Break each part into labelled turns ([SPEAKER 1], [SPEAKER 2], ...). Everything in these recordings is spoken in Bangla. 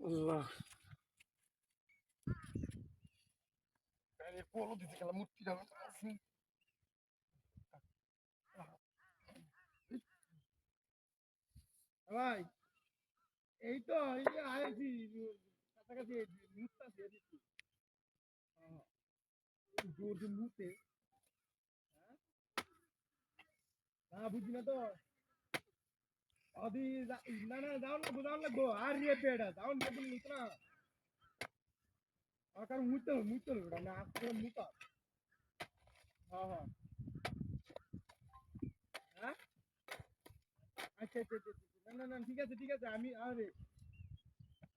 [SPEAKER 1] আল্লাহ আরে পলো দিতে গেলাম মূর্তিটা আছে ভাই এই তো এই যে আয়েছি কাছাকাছি মুখটা দিয়ে দিচ্ছি জোর দিয়ে মুখে না বুঝি না তো পেড়া যাও না তুমি নিত না আকার মুতে মুতে না আজকে মুতা হ্যাঁ হ্যাঁ। হ্যাঁ? আচ্ছা আচ্ছা। না না না ঠিক আছে ঠিক আছে আমি আরে।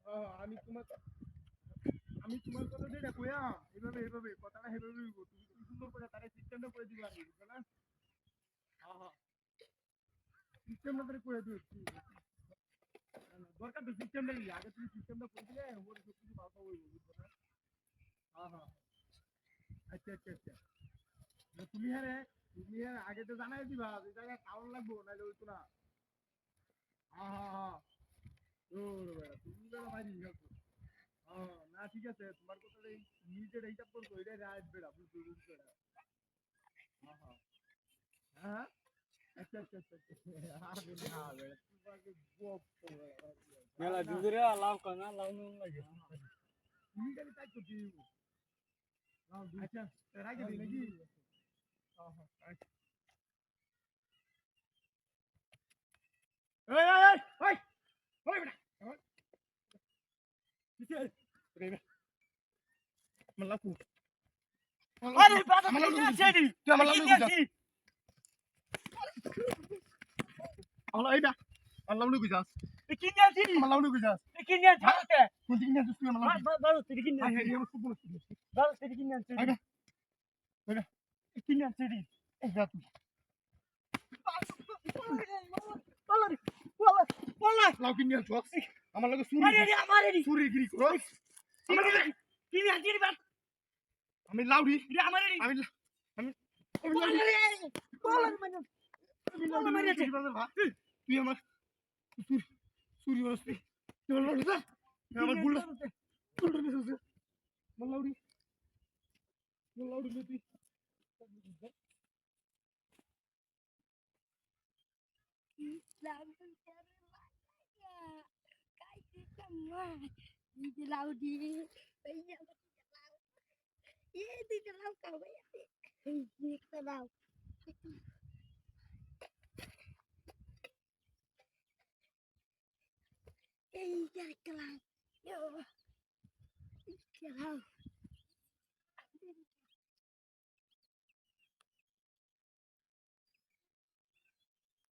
[SPEAKER 1] হ্যাঁ হ্যাঁ, আমি তোমার আমি তোমার কথা যেটা কইয়াম এইভাবে এইভাবে কথাটা এইভাবে তুমি সুন্দর করে তারা সিস্টেমটা করে দিবা আমি না? সিস্টেমটা করে করে দিচ্ছি দরকার তো সিস্টেমটা আগে তুমি সিস্টেমটা করে দিলে ওর সব কিছু ভালো হইব বুঝছ হ্যাঁ হ্যাঁ। আচ্ছা আচ্ছা আচ্ছা। তুমি হ্যাঁ তুমি হ্যাঁ আগে তো জানাই দিবা যে জায়গায় কারণ লাগবো নাহলে হইতো না। হ্যাঁ হ্যাঁ হ্যাঁ। তুমি বেড়া হ্যাঁ না, ঠিক আছে। তোমার কথাটা এই নিজের হিসাব করছ এটাই রাজ বেড়া বুঝছ বুঝছ হ্যাঁ হ্যাঁ আচ্ছা আচ্ছা আচ্ছা আচ্ছা আরে না বেড়া তোমাকে বপ
[SPEAKER 2] মেলা দুধরে লাভ কানা লাভ নুন লাগে
[SPEAKER 1] তুমি খালি তাই করছি আচ্ছা রাখি দিই নাকি এই এই এই ওই বেটা আমার কিসে রে বে মাল্লা কু
[SPEAKER 2] আরে বাবা
[SPEAKER 1] আমার
[SPEAKER 2] কি
[SPEAKER 1] লাউডু
[SPEAKER 2] আছে রে
[SPEAKER 1] তুই আমার লাউডু
[SPEAKER 2] কি
[SPEAKER 1] গুজা
[SPEAKER 2] আছে
[SPEAKER 1] আমার এই না আমার লাউডু গুজা
[SPEAKER 2] কি কি আছে
[SPEAKER 1] কোন দিকে নিয়ে তুই আমার লাউডু
[SPEAKER 2] বাবা তুই কি
[SPEAKER 1] আই
[SPEAKER 2] আছে
[SPEAKER 1] হ্যাঁ আমার সুপুন সুপুন
[SPEAKER 2] বাবা তুই কি আছে
[SPEAKER 1] আইবা আইবা
[SPEAKER 2] কি আছে রে
[SPEAKER 1] এই যা তুই আমার লাগে সুরি গিরি করো আমি লাউডি
[SPEAKER 2] আমারে
[SPEAKER 1] আমি আমি আমি
[SPEAKER 2] বলা
[SPEAKER 1] লাউডি
[SPEAKER 2] রে বলা মানে
[SPEAKER 1] আমি
[SPEAKER 2] বলা
[SPEAKER 1] লাউডি
[SPEAKER 2] মারিয়াছে।
[SPEAKER 1] তুই আমার সুরি সুরি ওরস্তি তুই আমার লাউডি যা আমার বুল্লা বুল্লা নিয়ে আমার লাউডি আমার লাউডি নিয়ে তুই
[SPEAKER 3] Laudi, bây giờ Ye đi cái lau cầu bây giờ. Đi Yo, get it, come on. Yo. Get out.